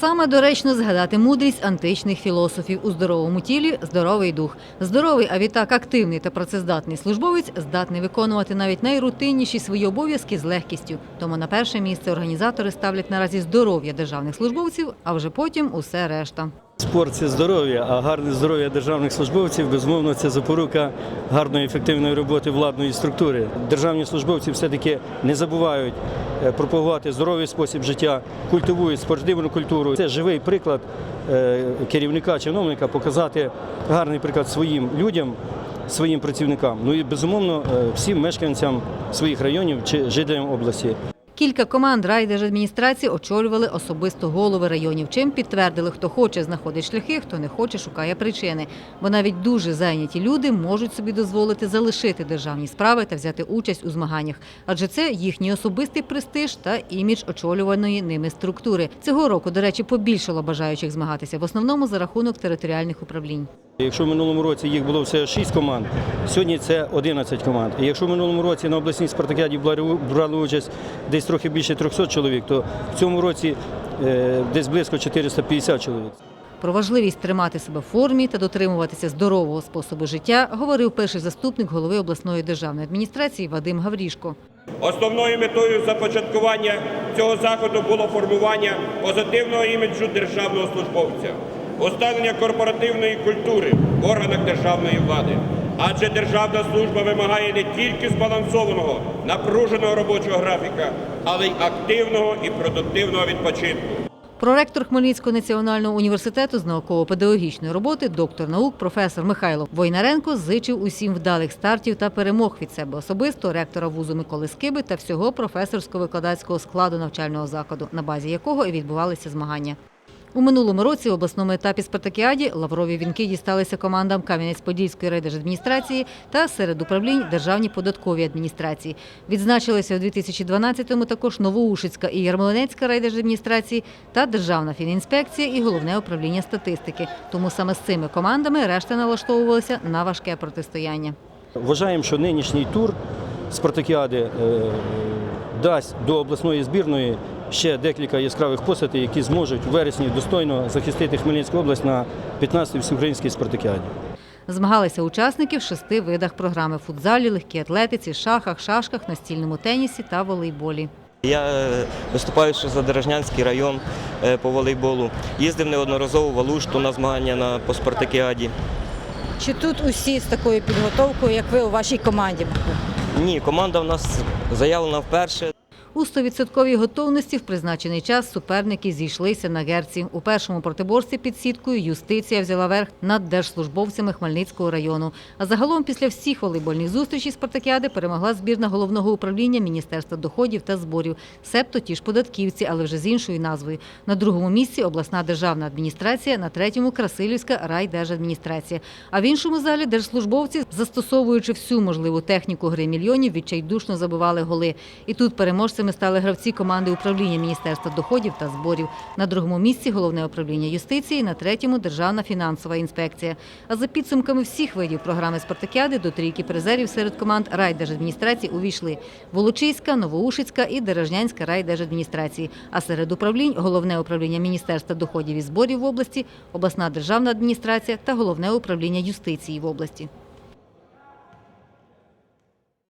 Саме доречно згадати мудрість античних філософів у здоровому тілі здоровий дух. Здоровий, а відтак активний та працездатний службовець здатний виконувати навіть найрутинніші свої обов'язки з легкістю. Тому на перше місце організатори ставлять наразі здоров'я державних службовців, а вже потім усе решта. Спорт це здоров'я, а гарне здоров'я державних службовців безумовно це запорука гарної ефективної роботи владної структури. Державні службовці все-таки не забувають е, пропагувати здоровий спосіб життя, культивують спортивну культуру. Це живий приклад е, керівника, чиновника показати гарний приклад своїм людям, своїм працівникам. Ну і безумовно е, всім мешканцям своїх районів чи жителям області. Кілька команд райдержадміністрації очолювали особисто голови районів, чим підтвердили, хто хоче знаходить шляхи, хто не хоче шукає причини. Бо навіть дуже зайняті люди можуть собі дозволити залишити державні справи та взяти участь у змаганнях, адже це їхній особистий престиж та імідж очолюваної ними структури. Цього року, до речі, побільшало бажаючих змагатися в основному за рахунок територіальних управлінь. Якщо в минулому році їх було всього 6 команд, сьогодні це 11 команд. І якщо в минулому році на обласній спартакіаді брали- брали участь десь трохи більше 300 чоловік, то в цьому році е, десь близько 450 чоловік. Про важливість тримати себе в формі та дотримуватися здорового способу життя говорив перший заступник голови обласної державної адміністрації Вадим Гаврішко. Основною метою започаткування цього заходу було формування позитивного іміджу державного службовця, уставлення корпоративної культури в органах державної влади. Адже державна служба вимагає не тільки збалансованого, напруженого робочого графіка, але й активного і продуктивного відпочинку. Проректор Хмельницького національного університету з науково-педагогічної роботи, доктор наук, професор Михайло Войнаренко зичив усім вдалих стартів та перемог від себе особисто ректора вузу Миколи Скиби та всього професорсько-викладацького складу навчального закладу, на базі якого і відбувалися змагання. У минулому році в обласному етапі спартакіаді лаврові вінки дісталися командам Кам'янець-Подільської райдержадміністрації та серед управлінь Державній податковій адміністрації. Відзначилися у 2012-му також Новоушицька і Ярмолинецька райдержадміністрації та Державна фінінспекція і головне управління статистики. Тому саме з цими командами решта налаштовувалися на важке протистояння. Вважаємо, що нинішній тур спартакіади е, дасть до обласної збірної ще декілька яскравих посадів, які зможуть у вересні достойно захистити Хмельницьку область на 15-й всеукраїнській спартакіаді. Змагалися учасники в шести видах програми – футзалі, легкій атлетиці, шахах, шашках, настільному тенісі та волейболі. Я е, виступаю ще за Дорожнянський район е, по волейболу. Їздив неодноразово в Алушту на змагання на по спартакіаді. Чи тут усі з такою підготовкою, як ви у вашій команді? Ні, команда в нас заявлена вперше. У 100% готовності в призначений час суперники зійшлися на герці. У першому протиборстві під сіткою юстиція взяла верх над держслужбовцями Хмельницького району. А загалом після всіх волейбольних зустрічей спартакіади перемогла збірна головного управління Міністерства доходів та зборів, себто ті ж податківці, але вже з іншою назвою. На другому місці обласна державна адміністрація, на третьому Красилівська райдержадміністрація. А в іншому залі держслужбовці, застосовуючи всю можливу техніку гри мільйонів, відчайдушно забивали голи. І тут переможцями стали гравці команди управління Міністерства доходів та зборів. На другому місці головне управління юстиції, на третьому державна фінансова інспекція. А за підсумками всіх видів програми Спартакіади до трійки призерів серед команд райдержадміністрації увійшли Волочиська, Новоушицька і Дережнянська райдержадміністрації. А серед управлінь головне управління Міністерства доходів і зборів в області, обласна державна адміністрація та головне управління юстиції в області.